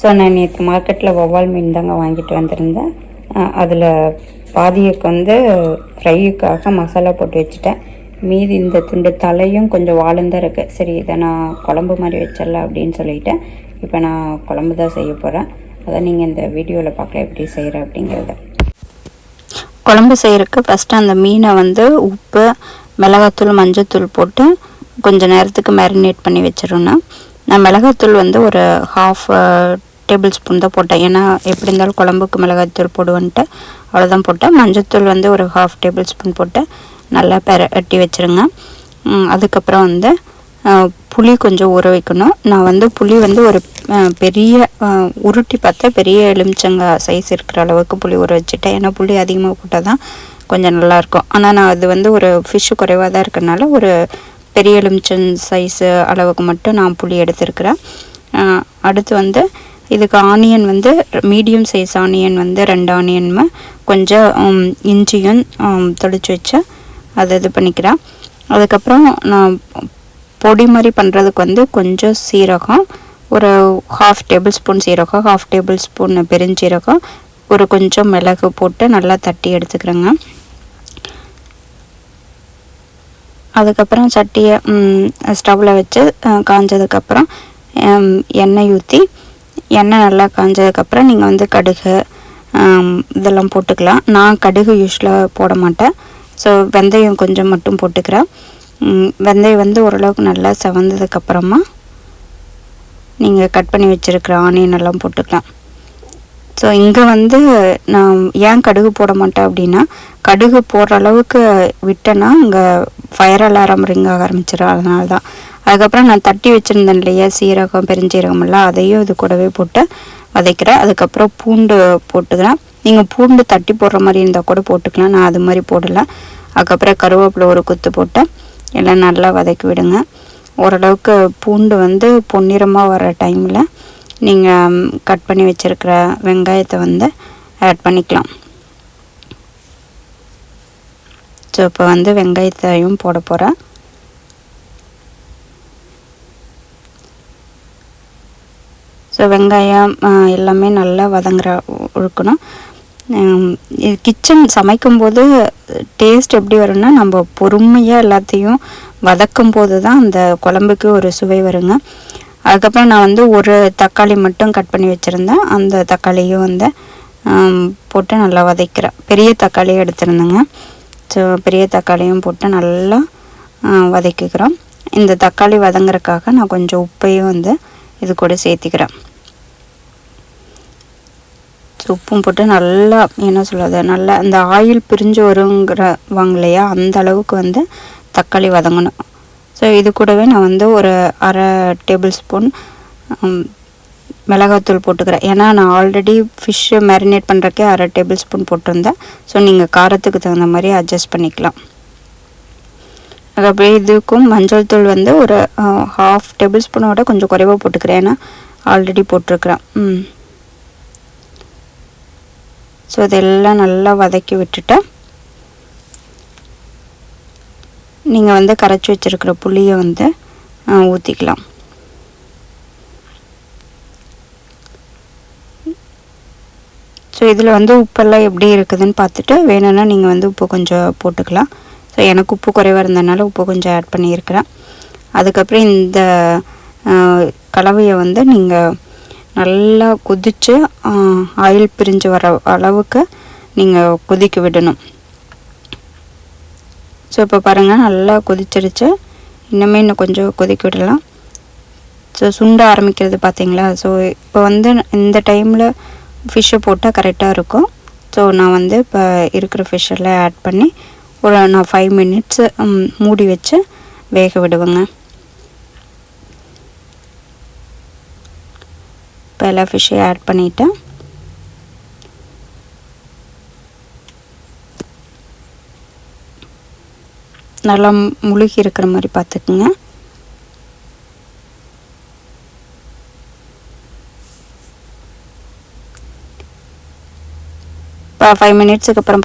So நான் நேற்று மார்க்கெட்டில் வவ்வால் மீன் தாங்க வாங்கிட்டு வந்திருந்தேன். அதில் பாதியக்கு வந்து ஃப்ரையுக்காக மசாலா போட்டு வச்சுட்டேன். மீதி இந்த துண்டு தலையும் கொஞ்சம் வாழும் தான் இருக்குது சரி இதை நான் குழம்பு மாதிரி வச்சிடலாம் அப்படின்னு சொல்லிட்டேன். இப்போ நான் குழம்பு தான் செய்ய போகிறேன் அதை நீங்கள் இந்த வீடியோவில் பார்க்கல எப்படி செய்கிற அப்படிங்கிறத. குழம்பு செய்கிறதுக்கு ஃபஸ்ட்டு அந்த மீனை வந்து உப்பு மிளகாத்தூள் மஞ்சத்தூள் போட்டு கொஞ்சம் நேரத்துக்கு மேரினேட் பண்ணி வச்சிடணும். நான் மிளகாத்தூள் வந்து ஒரு ஹாஃப் டேபிள் ஸ்பூன் தான் போட்டேன். ஏன்னா எப்படி இருந்தாலும் குழம்புக்கு மிளகாய்த்தூள் போடுவேன்ட்டு அவ்வளோதான் போட்டேன். மஞ்சத்தூள் வந்து ஒரு ஹாஃப் டேபிள் ஸ்பூன் போட்டு நல்லா பெரட்டி வச்சுருங்க. அதுக்கப்புறம் வந்து புளி கொஞ்சம் ஊற வைக்கணும். நான் வந்து புளி வந்து ஒரு பெரிய உருட்டி பார்த்தா பெரிய எலுமிச்சங்காய் சைஸ் இருக்கிற அளவுக்கு புளி ஊற வச்சுட்டேன். ஏன்னா புளி அதிகமாக போட்டால் தான் கொஞ்சம் நல்லாயிருக்கும். ஆனால் நான் அது வந்து ஒரு ஃபிஷ்ஷு குறைவாக தான் இருக்கிறனால ஒரு பெரிய எலுமிச்சம் சைஸு அளவுக்கு மட்டும் நான் புளி எடுத்திருக்கிறேன். அடுத்து வந்து இதுக்கு ஆனியன் வந்து மீடியம் சைஸ் ஆனியன் வந்து ரெண்டு ஆனியனுமே கொஞ்சம் இஞ்சியும் தொளிச்சு வச்சு அதை இது பண்ணிக்கிறேன் அதுக்கப்புறம் நான் பொடி மாதிரி பண்ணுறதுக்கு வந்து கொஞ்சம் சீரகம் ஒரு ஹாஃப் டேபிள் ஸ்பூன் சீரகம் ஹாஃப் டேபிள் ஸ்பூன் பெருஞ்சீரகம் ஒரு கொஞ்சம் மிளகு போட்டு நல்லா தட்டி எடுத்துக்கிறேங்க. அதுக்கப்புறம் சட்டியை ஸ்டவ்வில் வச்சு காஞ்சதுக்கப்புறம் எண்ணெய் ஊற்றி எண்ணெய் நல்லா காஞ்சதுக்கப்புறம் நீங்கள் வந்து கடுகு இதெல்லாம் போட்டுக்கலாம். நான் கடுகு யூஸ்வலாக போட மாட்டேன். ஸோ வெந்தயம் கொஞ்சம் மட்டும் போட்டுக்கிறேன். வெந்தயம் வந்து ஓரளவுக்கு நல்லா செவந்ததுக்கப்புறமா நீங்கள் கட் பண்ணி வச்சுருக்கிற ஆனியன் எல்லாம் போட்டுக்கலாம். ஸோ இங்கே வந்து நான் ஏன் கடுகு போட மாட்டேன் அப்படின்னா கடுகு போடுற அளவுக்கு விட்டேன்னா இங்கே ஃபயர் அலாரம் ரிங் ஆக ஆரம்பிச்சிடும் அதனால தான் அதுக்கப்புறம் நான் தட்டி வச்சுருந்தேன் இல்லையா சீரகம் பெருஞ்சீரகம் எல்லாம் அதையும் இது கூடவே போட்டு வதைக்கிறேன். அதுக்கப்புறம் பூண்டு போட்டுக்கிறேன். நீங்கள் பூண்டு தட்டி போடுற மாதிரி இருந்தால் கூட போட்டுக்கலாம். நான் அது மாதிரி போடலை. அதுக்கப்புறம் கருவேப்பிலை ஒரு குத்து போட்டு எல்லாம் நல்லா வதக்கி விடுங்க. ஓரளவுக்கு பூண்டு வந்து பொன்னிறமாக வர டைமில் நீங்கள் கட் பண்ணி வச்சுருக்கிற வெங்காயத்தை வந்து ஆட் பண்ணிக்கலாம். ஸோ இப்போ வந்து வெங்காயத்தையும் போட போகிறேன் ஸோ வெங்காயம் எல்லாமே நல்லா வதங்குற இருக்கணும் ஹம், இது கிச்சன் சமைக்கும்போது டேஸ்ட் எப்படி வரும்னா நம்ம பொறுமையாக எல்லாத்தையும் வதக்கும் போது தான் அந்த குழம்புக்கு ஒரு சுவை வருங்க. அதுக்கப்புறம் நான் வந்து ஒரு தக்காளி மட்டும் கட் பண்ணி வச்சுருந்தேன். அந்த தக்காளியும் வந்து போட்டு நல்லா வதக்கிறேன். பெரிய தக்காளியும் எடுத்துருந்தேங்க. ஸோ பெரிய தக்காளியும் போட்டு நல்லா வதக்கிக்கிறோம். இந்த தக்காளி வதங்குறதுக்காக நான் கொஞ்சம் உப்பையும் வந்து இது கூட சேர்த்திக்கிறேன். உப்பும் போட்டு நல்லா என்ன சொல்கிறது நல்லா அந்த ஆயில் பிரிஞ்சு வருங்கிற வாங்க இல்லையா? அந்த அளவுக்கு வந்து தக்காளி வதங்கணும். ஸோ இது கூடவே நான் வந்து ஒரு அரை டேபிள் ஸ்பூன் மிளகாத்தூள் போட்டுக்கிறேன். ஏன்னா நான் ஆல்ரெடி ஃபிஷ்ஷை மேரினேட் பண்ணுறக்கே அரை டேபிள் ஸ்பூன் போட்டிருந்தேன். ஸோ நீங்கள் காரத்துக்கு தகுந்த மாதிரி அட்ஜஸ்ட் பண்ணிக்கலாம். அதுக்கப்புறம் இதுக்கும் மஞ்சள் தூள் வந்து ஒரு ஹாஃப் டேபிள் ஸ்பூனோட கொஞ்சம் குறைவாக போட்டுக்கிறேன். ஏன்னா ஆல்ரெடி போட்டிருக்கிறேன். ம் ஸோ இதெல்லாம் நல்லா வதக்கி விட்டுட்டேன். நீங்கள் வந்து கரைச்சி வச்சுருக்கிற புளியை வந்து ஊற்றிக்கலாம் ஸோ இதில் வந்து உப்பெல்லாம் எப்படி இருக்குதுன்னு பார்த்துட்டு வேணும்னா நீங்கள் வந்து உப்பு கொஞ்சம் போட்டுக்கலாம். ஸோ எனக்கு உப்பு குறைவாக இருந்ததுனால உப்பு கொஞ்சம் ஆட் பண்ணியிருக்கிறேன். அதுக்கப்புறம் இந்த கலவையை வந்து நீங்கள் நல்லா கொதித்து ஆயில் பிரிஞ்சு வர அளவுக்கு நீங்கள் கொதிக்க விடணும். ஸோ இப்போ பாருங்கள் நல்லா கொதிச்சிருச்சு. இன்னுமே இன்னும் கொஞ்சம் கொதிக்க விடலாம். ஸோ சுண்ட ஆரம்பிக்கிறது பார்த்தீங்களா ஸோ இப்போ வந்து இந்த டைமில் ஃபிஷ்ஷை போட்டால் கரெக்டாக இருக்கும். ஸோ நான் வந்து இப்போ இருக்கிற ஃபிஷ்ஷெல்லாம் ஆட் பண்ணி ஒரு நான் ஃபைவ் மினிட்ஸு மூடி வச்சு வேக விடுவேங்க. இப்போ எல்லா ஃபிஷ்ஷையும் ஆட் பண்ணிவிட்டேன் நல்லா முழுகி இருக்கிற மாதிரி பார்த்துக்குங்க. இப்போ ஃபைவ் மினிட்ஸுக்கு அப்புறம்